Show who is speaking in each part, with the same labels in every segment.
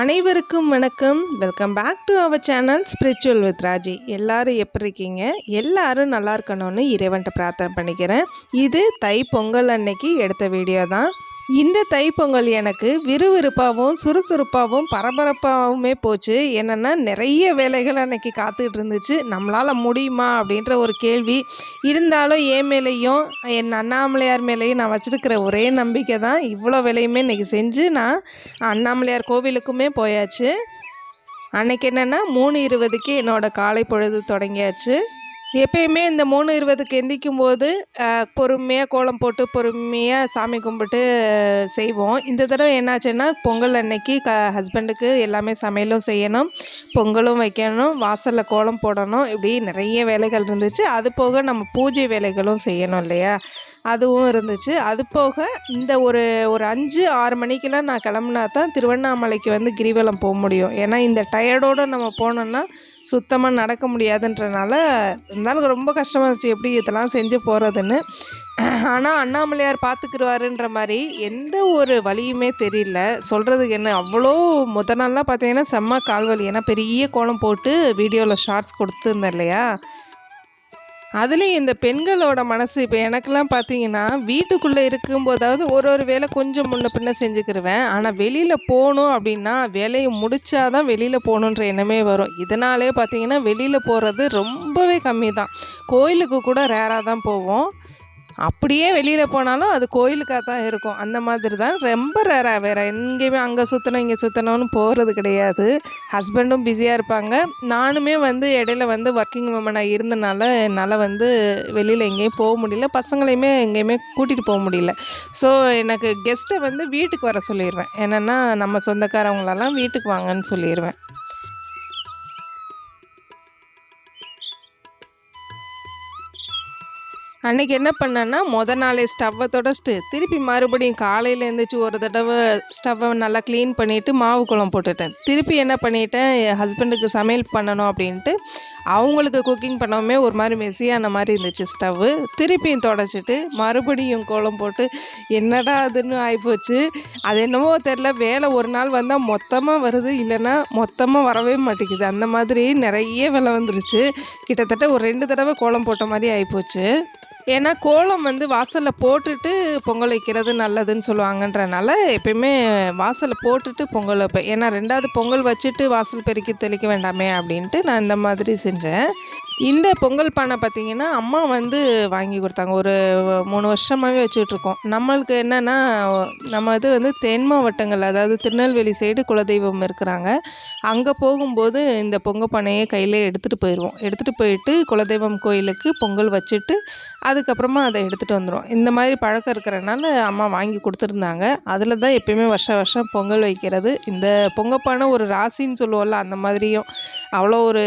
Speaker 1: அனைவருக்கும் வணக்கம். Welcome back to our channel spiritual with Raji எல்லாரும் எப்படி இருக்கீங்க? எல்லாரும் நல்லா இருக்கணும்னு இறைவன்ட்ட பிரார்த்தனை பண்ணிக்கிறேன். இது தை பொங்கல் அன்னைக்கு எடுத்த வீடியோ தான். இந்த தைப்பொங்கல் எனக்கு விறுவிறுப்பாகவும் சுறுசுறுப்பாகவும் பரபரப்பாகவுமே போச்சு. என்னென்னா நிறைய வேலைகள் அன்னைக்கு காத்துக்கிட்டு இருந்துச்சு. நம்மளால் முடியுமா அப்படின்ற ஒரு கேள்வி. இருந்தாலும் என் மேலேயும் என் அண்ணாமலையார் மேலேயும் நான் வச்சுருக்கிற ஒரே நம்பிக்கை தான் இவ்வளோ வேலையுமே இன்றைக்கி செஞ்சு நான் அண்ணாமலையார் கோவிலுக்குமே போயாச்சு. அன்னைக்கு என்னென்னா மூணு இருபதுக்கு என்னோடய காலை பொழுது தொடங்கியாச்சு. எப்பயுமே இந்த மூணு இருபதுக்கு எந்திரிக்கும் போது பொறுமையாக கோலம் போட்டு பொறுமையாக சாமி கும்பிட்டு செய்வோம். இந்த தடவை என்னாச்சுன்னா பொங்கல் அன்னைக்கு க ஹஸ்பண்டுக்கு எல்லாமே சமையலும் செய்யணும் பொங்கலும் வைக்கணும் வாசலில் கோலம் போடணும் இப்படி நிறைய வேலைகள் இருந்துச்சு. அது போக நம்ம பூஜை வேலைகளும் செய்யணும் இல்லையா? அதுவும் இருந்துச்சு. அது போக இந்த ஒரு ஒரு அஞ்சு ஆறு மணிக்கெல்லாம் நான் கிளம்புனா தான் திருவண்ணாமலைக்கு வந்து கிரிவலம் போக முடியும். ஏன்னா இந்த டயர்டோடு நம்ம போனோம்னா சுத்தமாக நடக்க முடியாதுன்றனால இருந்தாலும் ரொம்ப கஷ்டமாக இருந்துச்சு. எப்படி இதெல்லாம் செஞ்சு போகிறதுன்னு ஆனால் அண்ணாமலையார் பார்த்துக்குருவாருன்ற மாதிரி எந்த ஒரு வழியுமே தெரியல. சொல்கிறதுக்கு என்ன அவ்வளோ முத நாள்லாம் பார்த்தீங்கன்னா செம்ம கால்வலி. ஏன்னா பெரிய கோலம் போட்டு வீடியோவில் ஷார்ட்ஸ் கொடுத்துருந்தேன் இல்லையா? அதுலேயும் இந்த பெண்களோட மனசு இப்போ எனக்கெல்லாம் பார்த்தீங்கன்னா வீட்டுக்குள்ளே இருக்கும்போதாவது ஒரு ஒரு வேலை கொஞ்சம் முன்ன பின்ன செஞ்சுக்கிருவேன். ஆனால் வெளியில் போகணும் அப்படின்னா வேலையை முடித்தாதான் வெளியில் போகணுன்ற எண்ணமே வரும். இதனாலே பார்த்தீங்கன்னா வெளியில் போகிறது ரொம்பவே கம்மி தான் கோயிலுக்கு கூட ரேராக தான் போவோம். அப்படியே வெளியில் போனாலும் அது கோயிலுக்காக தான் இருக்கும். அந்த மாதிரி தான் ரொம்ப ரேராக வேறு எங்கேயுமே அங்கே சுற்றணும் இங்கே சுற்றணும்னு போகிறது கிடையாது. ஹஸ்பண்டும் பிஸியாக இருப்பாங்க. நானுமே வந்து இடையில வந்து ஒர்க்கிங் உமனாக இருந்தனால என்னால் வந்து வெளியில் எங்கேயும் போக முடியல. பசங்களையுமே எங்கேயுமே கூட்டிகிட்டு போக முடியல. ஸோ எனக்கு கெஸ்ட்டை வந்து வீட்டுக்கு வர சொல்லிடுவேன். என்னென்னா நம்ம சொந்தக்காரவங்களெல்லாம் வீட்டுக்கு வாங்கன்னு சொல்லிடுவேன். அன்றைக்கி என்ன பண்ணேன்னா மொதல் நாளே ஸ்டவ்வை தொடச்சிட்டு திருப்பி மறுபடியும் காலையில் எழுந்திரிச்சி ஒரு தடவை ஸ்டவ்வை நல்லா க்ளீன் பண்ணிவிட்டு மாவு குளம் போட்டுட்டேன். திருப்பி என்ன பண்ணிட்டேன் என் ஹஸ்பண்டுக்கு சமையல் பண்ணணும் அப்படின்ட்டு அவங்களுக்கு குக்கிங் பண்ணவுமே ஒரு மாதிரி மெஸ்ஸியான மாதிரி இருந்துச்சு ஸ்டவ்வு. திருப்பியும் தொடச்சிட்டு மறுபடியும் கோலம் போட்டு என்னடா அதுன்னு ஆகிப்போச்சு அது என்னவோ தெரில வேலை ஒரு நாள் வந்தால் மொத்தமாக வருது இல்லைன்னா மொத்தமாக வரவே மாட்டேங்குது. அந்த மாதிரி நிறைய வேலை வந்துருச்சு. கிட்டத்தட்ட ஒரு ரெண்டு தடவை கோலம் போட்ட மாதிரி ஆகிப்போச்சு ஏன்னா கோலம் வந்து வாசலில் போட்டுட்டு பொங்கல் வைக்கிறது நல்லதுன்னு சொல்லுவாங்கன்றனால எப்பயுமே வாசலில் போட்டுட்டு பொங்கல் வைப்பேன். ஏன்னா ரெண்டாவது பொங்கல் வச்சுட்டு வாசல் பெருக்கி தெளிக்க வேண்டாமே அப்படின்ட்டு நான் இந்த மாதிரி செஞ்சேன். இந்த பொங்கல் பானை பார்த்திங்கன்னா அம்மா வந்து வாங்கி கொடுத்தாங்க. ஒரு மூணு வருஷமாகவே வச்சுட்ருக்கோம் நம்மளுக்கு என்னென்னா நம்ம இது வந்து தென் மாவட்டங்கள் அதாவது திருநெல்வேலி சைடு குலதெய்வம் இருக்கிறாங்க. அங்கே போகும்போது இந்த பொங்கல் பானையை கையில் எடுத்துகிட்டு போயிடுவோம் எடுத்துகிட்டு போயிட்டு குலதெய்வம் கோயிலுக்கு பொங்கல் வச்சுட்டு அதுக்கப்புறமா அதை எடுத்துகிட்டு வந்துடும் இந்த மாதிரி பழக்கம் இருக்கிறனால அம்மா வாங்கி கொடுத்துருந்தாங்க. அதில் தான் எப்பயுமே வருஷம் வருஷம் பொங்கல் வைக்கிறது. இந்த பொங்கப்பானை ஒரு ராசின்னு சொல்லுவோம்ல அந்த மாதிரியும். அவ்வளோ ஒரு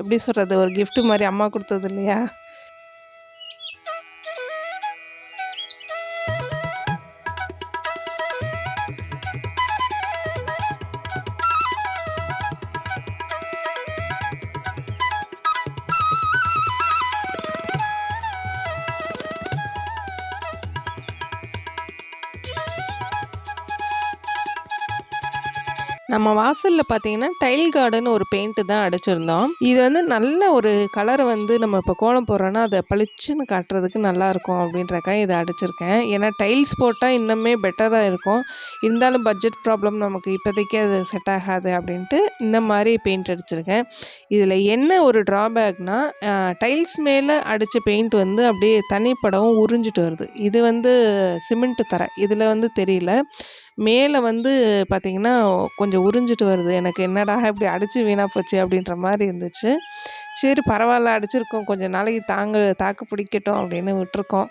Speaker 1: எப்படி சொல்கிறது ஒரு கிஃப்ட்டு மாதிரி அம்மா கொடுத்தது இல்லையா? நம்ம வாசலில் பார்த்தீங்கன்னா டைல் கார்டன் ஒரு பெயிண்ட்டு தான் அடிச்சிருந்தோம். இது வந்து நல்ல ஒரு கலரை வந்து நம்ம இப்போ கோலம் போடுறோன்னா அதை பளிச்சுன்னு காட்டுறதுக்கு நல்லாயிருக்கும் அப்படின்றக்காக இதை அடிச்சிருக்கேன். ஏன்னா டைல்ஸ் போட்டால் இன்னுமே பெட்டராக இருக்கும். இருந்தாலும் பட்ஜெட் ப்ராப்ளம் நமக்கு இப்போதைக்கு அது செட் ஆகாது அப்படின்ட்டு இந்த மாதிரி பெயிண்ட் அடிச்சிருக்கேன். இதில் என்ன ஒரு ட்ராபேக்னால் டைல்ஸ் மேலே அடித்த பெயிண்ட் வந்து அப்படியே தனிப்படவும் உறிஞ்சிட்டு வருது. இது வந்து சிமெண்ட்டு தர. இதில் வந்து தெரியல. மேலே வந்து பார்த்திங்கன்னா கொஞ்சம் உறிஞ்சிட்டு வருது. எனக்கு என்னடா இப்படி அடித்து வீணாக போச்சு அப்படின்ற மாதிரி இருந்துச்சு. சரி பரவாயில்ல அடிச்சிருக்கோம். கொஞ்சம் நாளைக்கு தாங்க தாக்கு பிடிக்கட்டும் அப்படின்னு விட்டுருக்கோம்.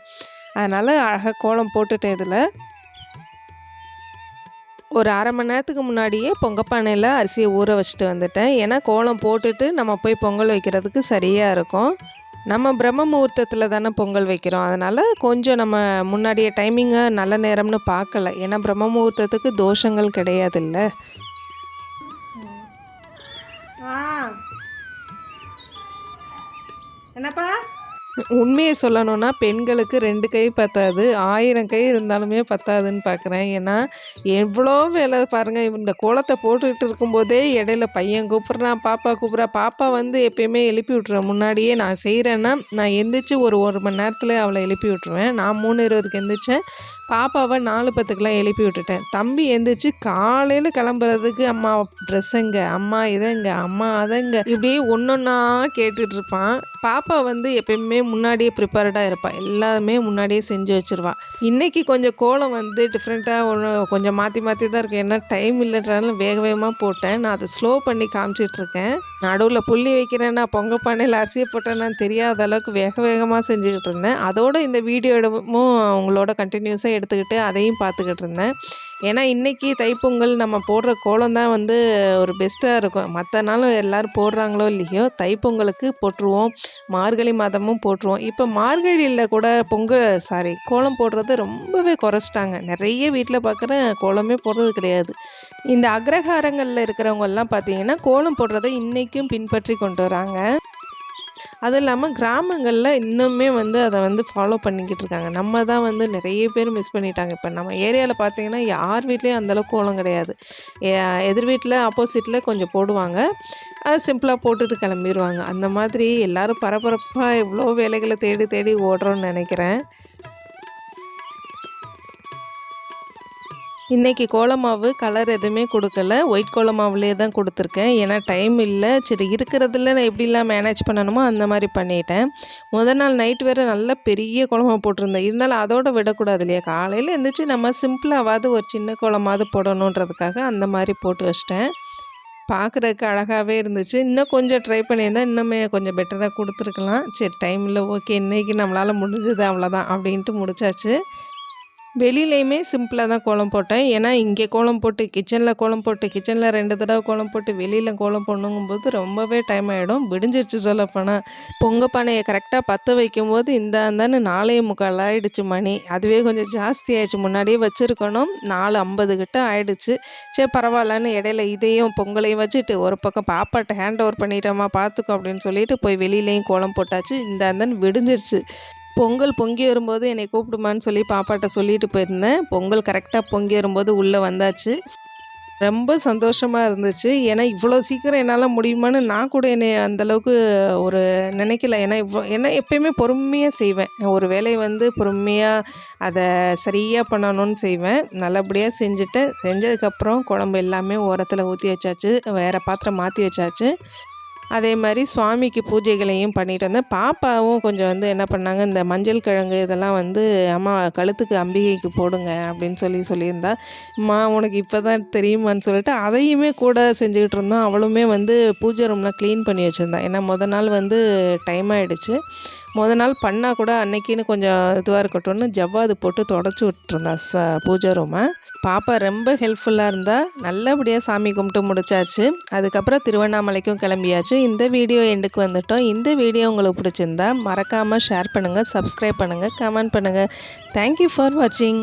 Speaker 1: அதனால் அழகாக கோலம் போட்டுட்டேன் இதில். ஒரு அரை மணி நேரத்துக்கு முன்னாடியே பொங்கப்பானையில் அரிசியை ஊற வச்சுட்டு வந்துட்டேன். ஏன்னா கோலம் போட்டுட்டு நம்ம போய் பொங்கல் வைக்கிறதுக்கு சரியாக இருக்கும். நம்ம பிரம்ம முகூர்த்தத்தில் தானே பொங்கல் வைக்கிறோம். அதனால் கொஞ்சம் நம்ம முன்னாடியே டைமிங்கை நல்ல நேரம்னு பார்க்கல. ஏன்னா பிரம்ம முகூர்த்தத்துக்கு தோஷங்கள் கிடையாதுல்ல. என்னப்பா? உண்மையை சொல்லணும்னா பெண்களுக்கு ரெண்டு கை பத்தாது. ஆயிரம் கை இருந்தாலுமே பத்தாதுன்னு பார்க்குறேன் ஏன்னா எவ்வளோ வேலை பாருங்கள் இந்த கோலத்தை போட்டுக்கிட்டு இருக்கும்போதே இடையில பையன் கூப்பிட்றான் பாப்பா கூப்பிட்றா. பாப்பா வந்து எப்பயுமே எழுப்பி விட்ருவேன் முன்னாடியே நான் செய்கிறேன்னா நான் எந்திரிச்சு ஒரு ஒரு மணி நேரத்தில் அவளை எழுப்பி விட்ருவேன் நான் மூணு இருபதுக்கு எந்திரிச்சேன். பாப்பாவை நாலு பத்துக்கெலாம் எழுப்பி விட்டுட்டேன். தம்பி எந்திரிச்சு காலையில் கிளம்புறதுக்கு அம்மா ட்ரெஸ்ஸுங்க அம்மா இதங்க அம்மா அதங்க இப்படி ஒன்றொன்னா கேட்டுட்டு இருப்பான். பாப்பா வந்து எப்பயுமே முன்னாடியே ப்ரிப்பேர்டாக இருப்பாள் எல்லாமே முன்னாடியே செஞ்சு வச்சுருவா. இன்றைக்கி கொஞ்சம் கோலம் வந்து டிஃப்ரெண்ட்டாக ஒன்று கொஞ்சம் மாற்றி மாற்றி தான் இருக்குது ஏன்னா டைம் இல்லைன்றனால வேக வேகமாக போட்டேன். நான் அதை ஸ்லோ பண்ணி காமிச்சிட்ருக்கேன் நடுவில் புள்ளி வைக்கிறேன்னா பொங்கல் பானையில் அரிசியை போட்டேன்னா தெரியாத அளவுக்கு வேக வேகமாக செஞ்சுக்கிட்டு இருந்தேன். அதோட இந்த வீடியோ இடமும் அவங்களோட கண்டினியூஸாக எடுத்துக்கிட்டு அதையும் பார்த்துக்கிட்டு இருந்தேன். ஏன்னா இன்றைக்கி தைப்பொங்கல் நம்ம போடுற கோலம் தான் வந்து ஒரு பெஸ்ட்டாக இருக்கும். மற்ற நாளும் எல்லோரும் போடுறாங்களோ இல்லையோ தைப்பொங்கலுக்கு போட்டுருவோம். மார்கழி மாதமும் போட்டுருவோம். இப்போ மார்கழியில் கூட பொங்கல் சாரி கோலம் போடுறது ரொம்பவே குறைச்சிட்டாங்க. நிறைய வீட்டில் பார்க்குற கோலமே போடுறது கிடையாது. இந்த அக்ரஹாரங்களில் இருக்கிறவங்கெல்லாம் பார்த்தீங்கன்னா கோலம் போடுறத இன்றைக்கி இன்றைக்கும் பின்பற்றி கொண்டு வராங்க. அது இல்லாமல் கிராமங்களில் இன்னுமே வந்து அதை வந்து ஃபாலோ பண்ணிக்கிட்டு இருக்காங்க. நம்ம தான் வந்து நிறைய பேர் மிஸ் பண்ணிட்டாங்க. இப்போ நம்ம ஏரியாவில் பார்த்தீங்கன்னா யார் வீட்லேயும் அந்தளவுக்கு கோலம் கிடையாது. எதிர் வீட்டில் ஆப்போசிட்டில் கொஞ்சம் போடுவாங்க. அது சிம்பிளாக போட்டுட்டு கிளம்பிடுவாங்க அந்த மாதிரி எல்லோரும் பரபரப்பாக எவ்வளோ வேலைகளை தேடி தேடி ஓடுறோன்னு நினைக்கிறேன். இன்றைக்கி கோலமாவு கலர் எதுவுமே கொடுக்கல. ஒயிட் கோலமாவுலேயே தான் கொடுத்துருக்கேன். ஏன்னா டைம் இல்லை. சரி இருக்கிறதுல நான் எப்படிலாம் மேனேஜ் பண்ணணுமோ அந்த மாதிரி பண்ணிட்டேன். முதல் நாள் நைட் வேறு நல்ல பெரிய குழம்பு போட்டிருந்தேன். இருந்தாலும் அதோட விடக்கூடாது இல்லையா? காலையில் எழுந்திரிச்சு நம்ம சிம்பிளாவது ஒரு சின்ன குழம்பாவது போடணுன்றதுக்காக அந்த மாதிரி போட்டு வச்சிட்டேன். பார்க்குறதுக்கு அழகாகவே இருந்துச்சு. இன்னும் கொஞ்சம் ட்ரை பண்ணியிருந்தால் இன்னுமே கொஞ்சம் பெட்டராக கொடுத்துருக்கலாம். சரி டைம் இல்லை. ஓகே இன்றைக்கி நம்மளால் முடிஞ்சது அவ்வளோதான் அப்படின்ட்டு முடிச்சாச்சு. வெளியிலையுமே சிம்பிளாக தான் கோலம் போட்டேன். ஏன்னா இங்கே கோலம் போட்டு கிச்சனில் கோலம் போட்டு கிச்சனில் ரெண்டு தடவை கோலம் போட்டு வெளியில் கோலம் போடணுங்கும்போது ரொம்பவே டைம் ஆகிடும் விடிஞ்சிருச்சு சொல்லப்போனால் பொங்க பானையை கரெக்டாக பற்ற வைக்கும்போது இந்த அந்தான்னு நாலே முக்கால் ஆகிடுச்சு மணி. அதுவே கொஞ்சம் ஜாஸ்தி ஆயிடுச்சு. முன்னாடியே வச்சுருக்கணும். நாலு ஐம்பது கிட்ட ஆயிடுச்சு. சரி பரவாயில்லன்னு இடையில இதையும் பொங்கலையும் வச்சுட்டு ஒரு பக்கம் பாப்பாட்ட ஹேண்ட் ஓவர் பண்ணிட்டோமா பார்த்துக்கோ அப்படின்னு சொல்லிட்டு போய் வெளியிலையும் கோலம் போட்டாச்சு. இந்த அந்தான்னு விடிஞ்சிருச்சு. பொங்கல் பொங்கி வரும்போது என்னை கூப்பிடுமான்னு சொல்லி பாப்பாட்ட சொல்லிட்டு போயிருந்தேன். பொங்கல் கரெக்டாக பொங்கி வரும்போது உள்ளே வந்தாச்சு. ரொம்ப சந்தோஷமாக இருந்துச்சு. ஏன்னா இவ்வளோ சீக்கிரம் என்னால் முடியுமான்னு நான் கூட என்னை அந்தளவுக்கு ஒரு நினைக்கல. ஏன்னா இவ்வளோ ஏன்னா எப்பயுமே பொறுமையாக செய்வேன். ஒரு வேலையை வந்து பொறுமையாக அதை சரியாக பண்ணணும்னு செய்வேன். நல்லபடியாக செஞ்சுட்டேன். செஞ்சதுக்கப்புறம் குழம்பு எல்லாமே ஓரத்தில் ஊற்றி வச்சாச்சு. வேறு பாத்திரம் மாற்றி வச்சாச்சு. அதே மாதிரி சுவாமிக்கு பூஜைகளையும் பண்ணிட்டு வந்தேன். பாப்பாவும் கொஞ்சம் வந்து என்ன பண்ணாங்க இந்த மஞ்சள் கிழங்கு இதெல்லாம் வந்து அம்மா கழுத்துக்கு அம்பிகைக்கு போடுங்க அப்படின்னு சொல்லி சொல்லியிருந்தா அம்மா உனக்கு இப்போ தான் தெரியுமான்னு சொல்லிட்டு அதையுமே கூட செஞ்சுக்கிட்டு இருந்தோம். அவளுமே வந்து பூஜை ரூம்லாம் க்ளீன் பண்ணி வச்சுருந்தா. ஏன்னா முத நாள் வந்து டைம் ஆகிடுச்சு முத நாள் பண்ணால் கூட அன்னைக்குன்னு கொஞ்சம் இதுவாக இருக்கட்டும்னு ஜவ்வாது போட்டு தொடச்சி விட்டுருந்தா ச பூஜை ரூமை பாப்பா ரொம்ப ஹெல்ப்ஃபுல்லாக இருந்தால் நல்லபடியாக சாமி கும்பிட்டு முடிச்சாச்சு. அதுக்கப்புறம் திருவண்ணாமலைக்கும் கிளம்பியாச்சு. இந்த வீடியோ எண்டுக்கு வந்துட்டோம். இந்த வீடியோ உங்களுக்கு பிடிச்சிருந்தா மறக்காமல் ஷேர் பண்ணுங்கள் சப்ஸ்கிரைப் பண்ணுங்கள் கமெண்ட் பண்ணுங்கள் தேங்க்யூ ஃபார் வாட்சிங்